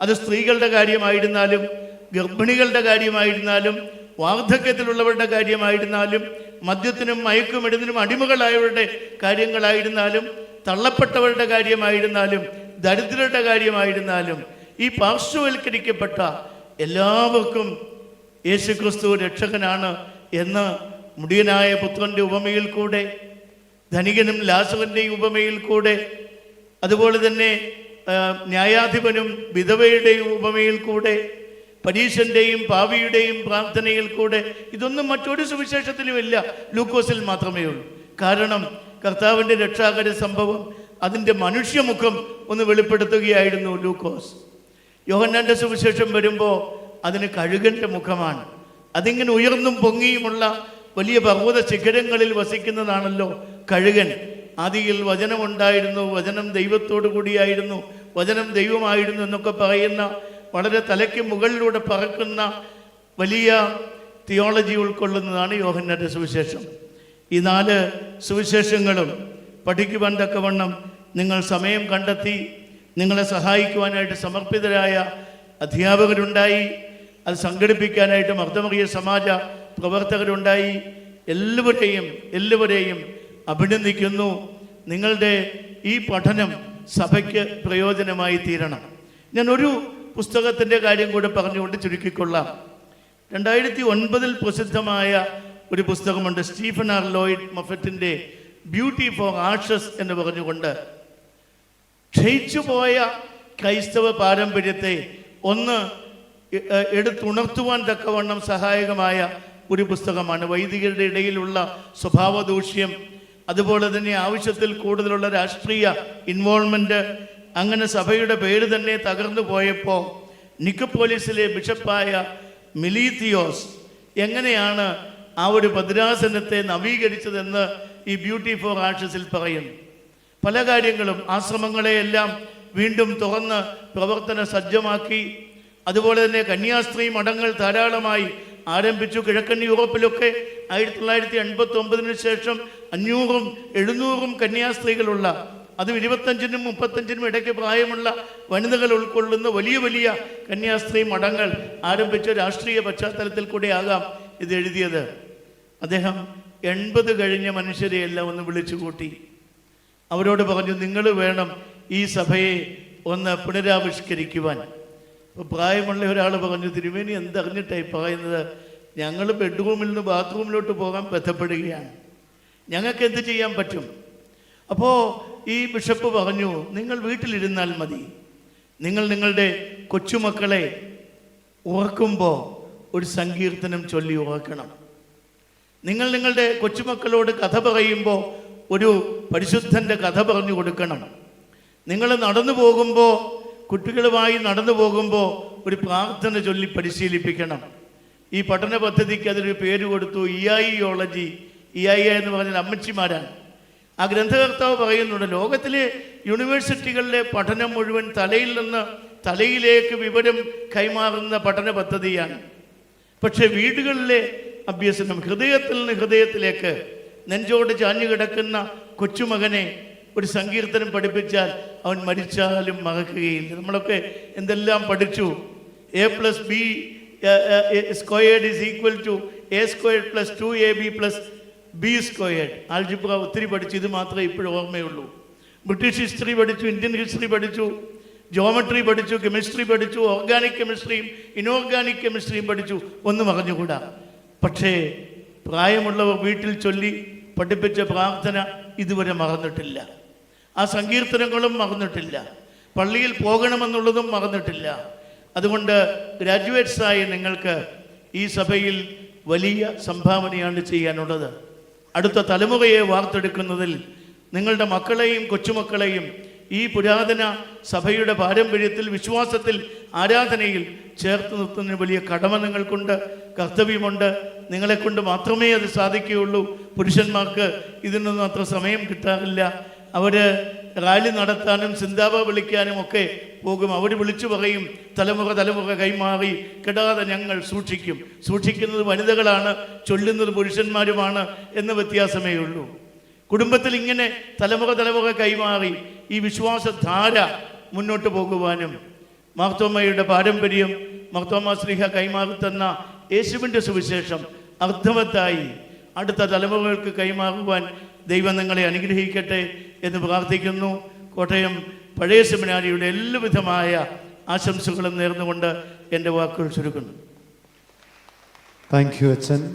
[SPEAKER 2] അത് സ്ത്രീകളുടെ കാര്യമായിരുന്നാലും ഗർഭിണികളുടെ കാര്യമായിരുന്നാലും വാർദ്ധക്യത്തിലുള്ളവരുടെ കാര്യമായിരുന്നാലും മദ്യത്തിനും മയക്കുമരുന്നിനും അടിമകളായവരുടെ കാര്യങ്ങളായിരുന്നാലും തള്ളപ്പെട്ടവരുടെ കാര്യമായിരുന്നാലും ദരിദ്രരുടെ കാര്യമായിരുന്നാലും ഈ പാർശ്വവൽക്കരിക്കപ്പെട്ട എല്ലാവർക്കും യേശുക്രിസ്തു രക്ഷകനാണ് എന്ന് മുടിയനായ പുത്രന്റെ ഉപമയിൽ കൂടെ ധനികനും ലാസവന്റെയും ഉപമയിൽ കൂടെ അതുപോലെ തന്നെ ന്യായാധിപനും വിധവയുടെയും ഉപമയിൽ കൂടെ പരീശന്റെയും പാവിയുടെയും പ്രാർത്ഥനയിൽ കൂടെ ഇതൊന്നും മറ്റൊരു സുവിശേഷത്തിലുമില്ല. ലൂക്കോസിൽ മാത്രമേ ഉള്ളൂ. കാരണം കർത്താവിന്റെ രക്ഷാകര സംഭവം അതിന്റെ മനുഷ്യമുഖം ഒന്ന് വെളിപ്പെടുത്തുകയായിരുന്നു ലൂക്കോസ് യോഹന്നാന്റെ സുവിശേഷം വരുമ്പോൾ അതിന് കഴുകന്റെ മുഖമാണ്. അതിങ്ങനെ ഉയർന്നും പൊങ്ങിയുമുള്ള വലിയ പർവത ശിഖരങ്ങളിൽ വസിക്കുന്നതാണല്ലോ കഴുകൻ. ആദിയിൽ വചനമുണ്ടായിരുന്നു വചനം ദൈവത്തോടു കൂടിയായിരുന്നു വചനം ദൈവമായിരുന്നു എന്നൊക്കെ പറയുന്ന വളരെ തലയ്ക്ക് മുകളിലൂടെ പറക്കുന്ന വലിയ തിയോളജി ഉൾക്കൊള്ളുന്നതാണ് യോഹന്നന്റെ സുവിശേഷം. ഈ നാല് സുവിശേഷങ്ങളും പഠിക്കുവാൻ തക്കവണ്ണം നിങ്ങൾ സമയം കണ്ടെത്തി നിങ്ങളെ സഹായിക്കുവാനായിട്ട് സമർപ്പിതരായ അധ്യാപകരുണ്ടായി അത് സംഘടിപ്പിക്കാനായിട്ട് മർദ്ദമറിയ സമാജ പ്രവർത്തകരുണ്ടായി. എല്ലാവരെയും എല്ലാവരെയും അഭിനന്ദിക്കുന്നു. നിങ്ങളുടെ ഈ പഠനം സഭയ്ക്ക് പ്രയോജനമായി തീരണം. ഞാൻ ഒരു പുസ്തകത്തിന്റെ കാര്യം കൂടെ പറഞ്ഞുകൊണ്ട് ചുരുക്കിക്കൊള്ളാം. രണ്ടായിരത്തി ഒൻപതിൽ പ്രസിദ്ധമായ ഒരു പുസ്തകമുണ്ട് സ്റ്റീഫൻ ആർ ലോയിഡ് മഫറ്റിന്റെ ബ്യൂട്ടി ഫോർ ആഷസ് എന്ന് പറഞ്ഞുകൊണ്ട്. ക്ഷയിച്ചുപോയ ക്രൈസ്തവ പാരമ്പര്യത്തെ ഒന്ന് എടുത്തുണർത്തുവാൻ തക്കവണ്ണം സഹായകമായ ഒരു പുസ്തകമാണ്. വൈദികരുടെ ഇടയിലുള്ള സ്വഭാവദൂഷ്യം അതുപോലെ തന്നെ ആവശ്യത്തിൽ കൂടുതലുള്ള രാഷ്ട്രീയ ഇൻവോൾവ്മെന്റ് അങ്ങനെ സഭയുടെ പേര് തന്നെ തകർന്നു പോയപ്പോൾ നിക്കപ്പോലിസിലെ ബിഷപ്പായ മിലീത്തിയോസ് എങ്ങനെയാണ് ആ ഒരു ഭദ്രാസനത്തെ നവീകരിച്ചതെന്ന് ഈ ബ്യൂട്ടി ഫോർ ആഷസിൽ പറയുന്നു. പല കാര്യങ്ങളും ആശ്രമങ്ങളെയെല്ലാം വീണ്ടും തുറന്ന് പ്രവർത്തന സജ്ജമാക്കി. അതുപോലെ തന്നെ കന്യാസ്ത്രീ മഠങ്ങൾ ധാരാളമായി ആരംഭിച്ചു. കിഴക്കൻ യൂറോപ്പിലൊക്കെ ആയിരത്തി തൊള്ളായിരത്തി എൺപത്തി ഒമ്പതിന് ശേഷം അഞ്ഞൂറും എഴുന്നൂറും കന്യാസ്ത്രീകളുള്ള അതും ഇരുപത്തഞ്ചിനും മുപ്പത്തഞ്ചിനും ഇടയ്ക്ക് പ്രായമുള്ള വനിതകൾ ഉൾക്കൊള്ളുന്ന വലിയ വലിയ കന്യാസ്ത്രീ മഠങ്ങൾ ആരംഭിച്ച രാഷ്ട്രീയ പശ്ചാത്തലത്തിൽ കൂടെയാകാം ഇത് എഴുതിയത്. അദ്ദേഹം എൺപത് കഴിഞ്ഞ മനുഷ്യരെ എല്ലാം ഒന്ന് വിളിച്ചു കൂട്ടി. അവരോട് പറഞ്ഞു നിങ്ങൾ വേണം ഈ സഭയെ ഒന്ന് പുനരാവിഷ്കരിക്കുവാൻ. അപ്പോൾ പ്രായമുള്ള ഒരാൾ പറഞ്ഞു തിരുമേനി എന്തറിഞ്ഞിട്ടായി പറയുന്നത്? ഞങ്ങൾ ബെഡ്റൂമിൽ നിന്ന് ബാത്റൂമിലോട്ട് പോകാൻ ബന്ധപ്പെടുകയാണ്. ഞങ്ങൾക്ക് എന്ത് ചെയ്യാൻ പറ്റും? അപ്പോൾ ഈ ബിഷപ്പ് പറഞ്ഞു നിങ്ങൾ വീട്ടിലിരുന്നാൽ മതി. നിങ്ങൾ നിങ്ങളുടെ കൊച്ചുമക്കളെ ഉറക്കുമ്പോൾ ഒരു സങ്കീർത്തനം ചൊല്ലി ഉറക്കണം നിങ്ങൾ നിങ്ങളുടെ കൊച്ചുമക്കളോട് കഥ പറയുമ്പോൾ ഒരു പരിശുദ്ധന്റെ കഥ പറഞ്ഞു കൊടുക്കണം. നിങ്ങൾ നടന്നു പോകുമ്പോൾ കുട്ടികളുമായി നടന്നു പോകുമ്പോൾ ഒരു പ്രാർത്ഥന ചൊല്ലി പരിശീലിപ്പിക്കണം. ഈ പഠന പദ്ധതിക്ക് അതിനൊരു പേര് കൊടുത്തു ഇയായിയോളജി ഇയായി എന്ന് പറഞ്ഞാൽ അമ്മച്ചിമാരാണ്. ആ ഗ്രന്ഥകർത്താവ് പറയുന്നുണ്ട് ലോകത്തിലെ യൂണിവേഴ്സിറ്റികളിലെ പഠനം മുഴുവൻ തലയിൽ നിന്ന് തലയിലേക്ക് വിവരം കൈമാറുന്ന പഠന പദ്ധതിയാണ്. പക്ഷെ വീടുകളിലെ അഭ്യസനം ഹൃദയത്തിൽ നിന്ന് ഹൃദയത്തിലേക്ക് നെഞ്ചോട് ചാഞ്ഞു കിടക്കുന്ന കൊച്ചുമകനെ ഒരു സങ്കീർത്തനം പഠിപ്പിച്ചാൽ അവൻ മരിച്ചാലും മറക്കുകയില്ല. നമ്മളൊക്കെ എന്തെല്ലാം പഠിച്ചു? A plus b squared is equal to a squared plus two a b plus b squared algebra ഒത്തിരി പഠിച്ചു. ഇത് മാത്രമേ ഇപ്പോഴും ഓർമ്മയുള്ളൂ. ബ്രിട്ടീഷ് ഹിസ്റ്ററി പഠിച്ചു ഇന്ത്യൻ ഹിസ്റ്ററി പഠിച്ചു ജോമെട്രി പഠിച്ചു കെമിസ്ട്രി പഠിച്ചു ഓർഗാനിക് കെമിസ്ട്രിയും ഇനോർഗാനിക് കെമിസ്ട്രിയും പഠിച്ചു. ഒന്നും അറിഞ്ഞുകൂടാ. പക്ഷേ പ്രായമുള്ളവർ വീട്ടിൽ ചൊല്ലി പഠിപ്പിച്ച പ്രാർത്ഥന ഇതുവരെ മറന്നിട്ടില്ല. ആ സങ്കീർത്തനങ്ങളും മറന്നിട്ടില്ല. പള്ളിയിൽ പോകണമെന്നുള്ളതും മറന്നിട്ടില്ല. അതുകൊണ്ട് ഗ്രാജുവേറ്റ്സായി നിങ്ങൾക്ക് ഈ സഭയിൽ വലിയ സംഭാവനയാണ് ചെയ്യാനുള്ളത്. അടുത്ത തലമുറയെ വാർത്തെടുക്കുന്നതിൽ നിങ്ങളുടെ മക്കളെയും കൊച്ചുമക്കളെയും ഈ പുരാതന സഭയുടെ പാരമ്പര്യത്തിൽ വിശ്വാസത്തിൽ ആരാധനയിൽ ചേർത്ത് നിർത്തുന്ന വലിയ കടമ നിങ്ങൾക്കുണ്ട് കർത്തവ്യമുണ്ട്. നിങ്ങളെക്കൊണ്ട് മാത്രമേ അത് സാധിക്കുകയുള്ളൂ. പുരുഷന്മാർക്ക് ഇതിനൊന്നും അത്ര സമയം കിട്ടാറില്ല. അവർ റാലി നടത്താനും സിന്താബ വിളിക്കാനും ഒക്കെ പോകും. അവർ വിളിച്ചു പറയും തലമുറ തലമുറ കൈമാറി കിടാതെ ഞങ്ങൾ സൂക്ഷിക്കും. സൂക്ഷിക്കുന്നത് വനിതകളാണ് ചൊല്ലുന്നത് പുരുഷന്മാരുമാണ് എന്ന വ്യത്യാസമേ ഉള്ളൂ. കുടുംബത്തിൽ ഇങ്ങനെ തലമുറ തലമുറ കൈമാറി ഈ വിശ്വാസധാര മുന്നോട്ട് പോകുവാനും മാർത്തോമ്മയുടെ പാരമ്പര്യം മാർത്തോമ ശ്രീഹ കൈമാറി തന്ന യേശുവിന്റെ സുവിശേഷം അർത്ഥവത്തായി അടുത്ത തലമുറകൾക്ക് കൈമാറുവാൻ ദൈവം നിങ്ങളെ അനുഗ്രഹിക്കട്ടെ എന്ന് പ്രാർത്ഥിക്കുന്നു. കോട്ടയം പഴയ സെമിനാരിയുടെ എല്ലാവിധമായ ആശംസകളും നേർന്നുകൊണ്ട് എന്റെ വാക്കുകൾ ചുരുക്കുന്നു.
[SPEAKER 1] താങ്ക് യു അച്ഛൻ.